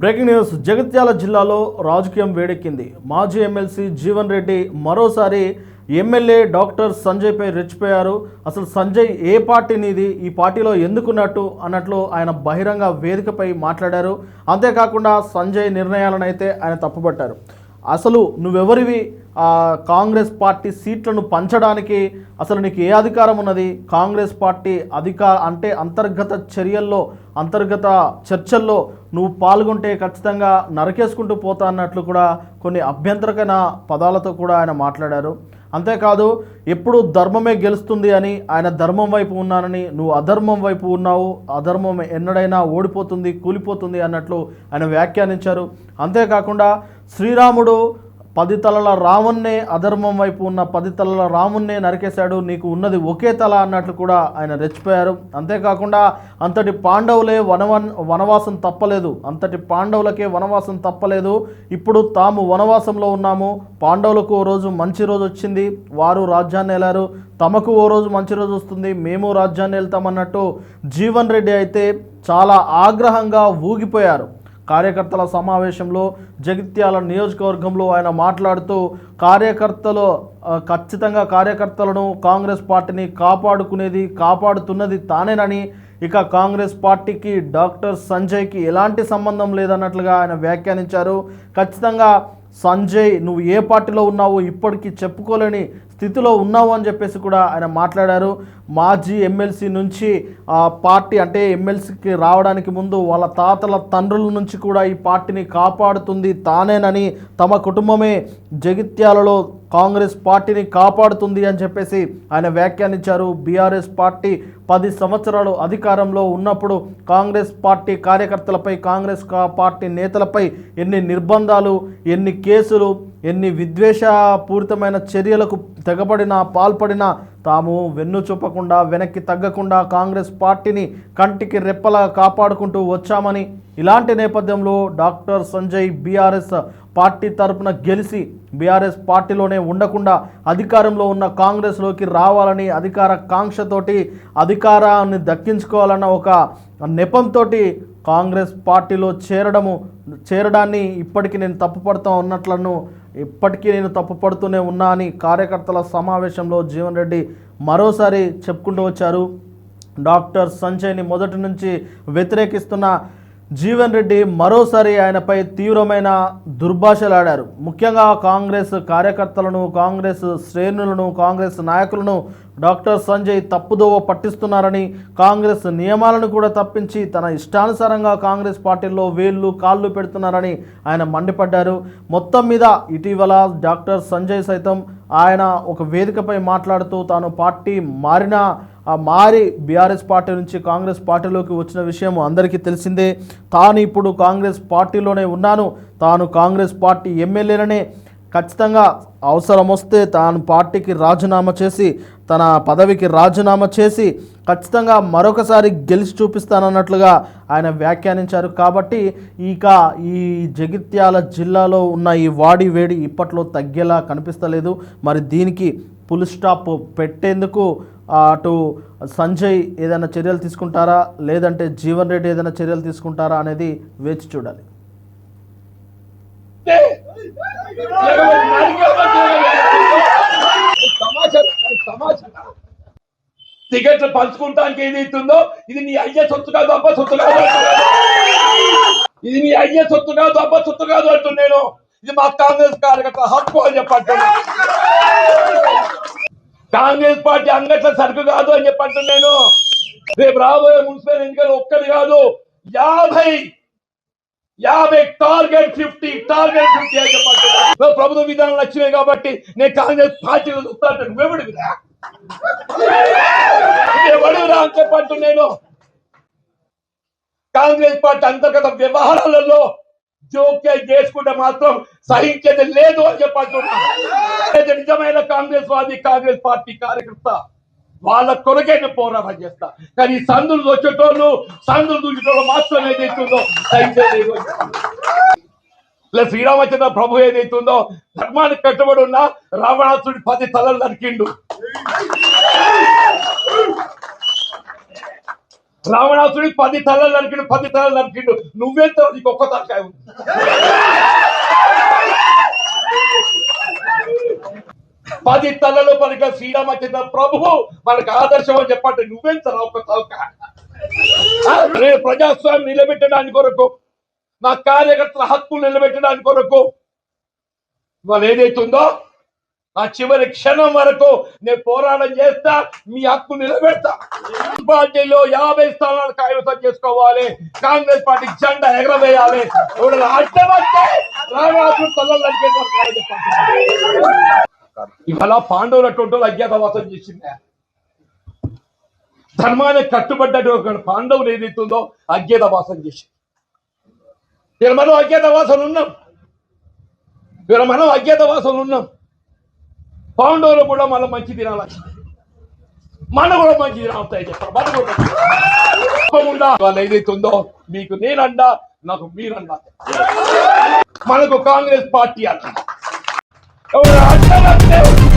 Breaking news. Jagtial జిల్లాలో రాజకీయం వేడెక్కింది. మాజీ ఎమ్మెల్సీ జీవన్ రెడ్డి మరోసారి ఎమ్మెల్యే డాక్టర్ సంజయ్పై రెచ్చిపోయారు. అసలు సంజయ్ ఏ పార్టీనిది ఈ పార్టీలో ఎందుకున్నట్టు? అన్నట్లు ఆయన బహిరంగ వేదికపై మాట్లాడారు. అంతేకాకుండా సంజయ్ నిర్ణయాలను అయితే ఆయన తప్పుపట్టారు. అసలు నువ్వెవరివి? కాంగ్రెస్ పార్టీ సీట్లను పంచడానికి అసలు నీకు ఏ అధికారం ఉన్నది? కాంగ్రెస్ పార్టీ అధికార అంటే అంతర్గత చర్యల్లో అంతర్గత చర్చల్లో నువ్వు పాల్గొంటే ఖచ్చితంగా నరకేసుకుంటూ పోతా అన్నట్లు కూడా కొన్ని అభ్యంతరకమైన పదాలతో కూడా ఆయన మాట్లాడారు. అంతేకాదు ఎప్పుడు ధర్మమే గెలుస్తుంది అని ఆయన ధర్మం వైపు ఉన్నానని నువ్వు అధర్మం వైపు ఉన్నావు అధర్మం ఎన్నడైనా ఓడిపోతుంది కూలిపోతుంది అన్నట్లు ఆయన వ్యాఖ్యానించారు. అంతేకాకుండా శ్రీరాముడు పది తలల రామున్నే అధర్మం వైపు ఉన్న పది తలల రామున్నే నరికేశాడు నీకు ఉన్నది ఒకే తల అన్నట్లు కూడా ఆయన రెచ్చిపోయారు. అంతేకాకుండా అంతటి పాండవులే వనవన్ వనవాసం తప్పలేదు. అంతటి పాండవులకే వనవాసం తప్పలేదు. ఇప్పుడు తాము వనవాసంలో ఉన్నాము. పాండవులకు ఓ రోజు మంచి రోజు వచ్చింది. వారు రాజ్యాన్ని వెళ్ళారు తమకు ఓ రోజు మంచి రోజు వస్తుంది. మేము రాజ్యాన్ని వెళ్తామన్నట్టు జీవన్ రెడ్డి అయితే చాలా ఆగ్రహంగా ఊగిపోయారు. కార్యకర్తల సమావేశంలో జగిత్యాల నియోజకవర్గంలో ఆయన మాట్లాడుతూ కార్యకర్తలు ఖచ్చితంగా కార్యకర్తలను కాంగ్రెస్ పార్టీని కాపాడుకునేది కాపాడుతున్నది తానేనని ఇక కాంగ్రెస్ పార్టీకి డాక్టర్ సంజయ్కి ఎలాంటి సంబంధం లేదన్నట్లుగా ఆయన వ్యాఖ్యానించారు. ఖచ్చితంగా సంజయ్ నువ్వు ఏ పార్టీలో ఉన్నావో ఇప్పటికీ చెప్పుకోలేని స్థితిలో ఉన్నావు అని చెప్పేసి కూడా ఆయన మాట్లాడారు. మాజీ ఎమ్మెల్సీ నుంచి ఆ పార్టీ అంటే ఎమ్మెల్సీకి రావడానికి ముందు వాళ్ళ తాతల తండ్రుల నుంచి కూడా ఈ పార్టీని కాపాడుతుంది తానేనని తమ కుటుంబమే జగిత్యాలలో కాంగ్రెస్ పార్టీని కాపాడుతుంది అని చెప్పేసి ఆయన వ్యాఖ్యానించారు. బీఆర్ఎస్ పార్టీ పది సంవత్సరాలు అధికారంలో ఉన్నప్పుడు కాంగ్రెస్ పార్టీ కార్యకర్తలపై కాంగ్రెస్ కా- పార్టీ నేతలపై ఎన్ని నిర్బంధాలు ఎన్ని కేసులు ఎన్ని విద్వేషపూరితమైన చర్యలకు తెగబడిన పాల్పడిన తాము వెన్ను చూపకుండా వెనక్కి తగ్గకుండా కాంగ్రెస్ పార్టీని కంటికి రెప్పలా కాపాడుకుంటూ వచ్చామని ఇలాంటి నేపథ్యంలో డాక్టర్ సంజయ్ బీఆర్ఎస్ పార్టీ తరపున గెలిచి బీఆర్ఎస్ పార్టీలోనే ఉండకుండా అధికారంలో ఉన్న కాంగ్రెస్లోకి రావాలని అధికార కాంక్షతోటి అధికారాన్ని దక్కించుకోవాలన్న ఒక నెపంతో కాంగ్రెస్ పార్టీలో చేరడము చేరడాన్ని ఇప్పటికీ నేను తప్పుపడుతూ ఉన్నట్లను ఇప్పటికీ నేను తప్పుపడుతూనే ఉన్నా అని కార్యకర్తల సమావేశంలో జీవన్ రెడ్డి మరోసారి చెప్పుకుంటూ వచ్చారు. డాక్టర్ సంజయ్ని మొదటి నుంచి వ్యతిరేకిస్తున్న జీవన్ రెడ్డి మరోసారి ఆయనపై తీవ్రమైన దుర్భాషలాడారు. ముఖ్యంగా కాంగ్రెస్ కార్యకర్తలను కాంగ్రెస్ శ్రేణులను కాంగ్రెస్ నాయకులను డాక్టర్ సంజయ్ తప్పుదోవ పట్టిస్తున్నారని కాంగ్రెస్ నియమాలను కూడా తప్పించి తన ఇష్టానుసారంగా కాంగ్రెస్ పార్టీలో వేళ్ళు కాళ్ళు పెడుతున్నారని ఆయన మండిపడ్డారు. మొత్తం మీద ఇటీవల డాక్టర్ సంజయ్ సైతం ఆయన ఒక వేదికపై మాట్లాడుతూ తాను పార్టీ మారిన మారి బీఆర్ఎస్ పార్టీ నుంచి కాంగ్రెస్ పార్టీలోకి వచ్చిన విషయం అందరికీ తెలిసిందే. తాను ఇప్పుడు కాంగ్రెస్ పార్టీలోనే ఉన్నాను. తాను కాంగ్రెస్ పార్టీ ఎమ్మెల్యేలనే. ఖచ్చితంగా అవసరం వస్తే తాను పార్టీకి రాజీనామా చేసి తన పదవికి రాజీనామా చేసి ఖచ్చితంగా మరొకసారి గెలిచి చూపిస్తానన్నట్లుగా ఆయన వ్యాఖ్యానించారు. కాబట్టి ఇక ఈ జగిత్యాల జిల్లాలో ఉన్న ఈ వాడి వేడి ఇప్పట్లో తగ్గేలా కనిపిస్తలేదు. మరి దీనికి ఫుల్ స్టాప్ పెట్టేందుకు అటు సంజయ్ ఏదైనా చర్యలు తీసుకుంటారా? లేదంటే జీవన్ రెడ్డి ఏదైనా చర్యలు తీసుకుంటారా అనేది వేచి చూడాలి. టికెట్లు పంచుకుంటానికి ఏదైతుందో ఇది నీ అయ్యే సొత్తు కాదు అబ్బ సొత్తు కాదు. ఇది నీ అయ్యే సొత్తు కాదు అబ్బ సొత్తు కాదు అంటున్నాను ఇది మా కాంగ్రెస్ కార్యకర్త హక్కు అని చెప్పంటున్నా. కాంగ్రెస్ పార్టీ అంగట్ల సరుకు కాదు అని చెప్పంటున్నాను రేపు రాబోయే మున్సిపల్ ఎన్నికలు ఒక్కటి కాదు. యాభై యాభై టార్గెట్ ఫిఫ్టీ టార్గెట్ ఫిఫ్టీ అని చెప్పంటున్నా. ప్రభుత్వ విధానాలు వచ్చినాయి కాబట్టి నేను కాంగ్రెస్ పార్టీలో చూస్తాను నువ్వెవడివిరా ఎవడురా అని చెప్పంటు నేను. కాంగ్రెస్ పార్టీ అంతర్గత వ్యవహారాలలో జోక్యం చేసుకుంటే మాత్రం సహించేది లేదు అని చెప్పంటున్నా. నిజమైన కాంగ్రెస్ వాది కాంగ్రెస్ పార్టీ కార్యకర్త వాళ్ళ కొరకే నేను పోరాటం చేస్తా. కానీ సందులు వచ్చేటోళ్ళు సందులు దూచేటోళ్ళు మాత్రం ఏదైతుందో సహించేది లేదు. ఇలా శ్రీరామచంద్ర ప్రభు ఏదైతుందో ధర్మానికి కట్టుబడి ఉన్న రావణాసుడి పది తలలు నరికిండు. రావణాసుడి పది తలలు నరికిండు పది తలలు నరికిండు. నువ్వెంత నీకు ఒక్క తలకాయ ఉంది? పది తలలు పలిక శ్రీరామచంద్ర ప్రభువు మనకు ఆదర్శం అని చెప్పండి. నువ్వెంత ఒక్క తలకాయ? నేను ప్రజాస్వామ్యం నిలబెట్టడానికి కొరకు నా కార్యకర్తల హక్కులు నిలబెట్టడానికి కొరకు వాళ్ళు ఏదైతుందో ఆ చివరి క్షణం వరకు నేను పోరాటం చేస్తా మీ హక్కు నిలబెడతా. పార్టీలో యాభై స్థానాలు కైవసం చేసుకోవాలి. కాంగ్రెస్ పార్టీ జెండా ఎగరవేయాలి. ఎవడన్నా అడ్డం వస్తే రావణాసుడు ఇవాళ పాండవుల అటువంటి అజ్ఞాతవాసం చేసిందే. ధర్మానికి కట్టుబడ్డట్టు ఒక పాండవులు ఏదైతుందో అజ్ఞాతవాసం చేసింది. ఇక్కడ మనం అజ్ఞాతవాసం ఉన్నాం. ఇక్కడ మనం అజ్ఞాతవాసం ఉన్నాం. పాండవులు కూడా మళ్ళీ మంచి తినాలి. మన కూడా మంచి తినాలి చెప్పారు మన కూడా తప్పకుండా వాళ్ళు ఏదైతుందో మీకు నేనండా నాకు మీరండా మనకు కాంగ్రెస్ పార్టీ అన్న. ఎవరు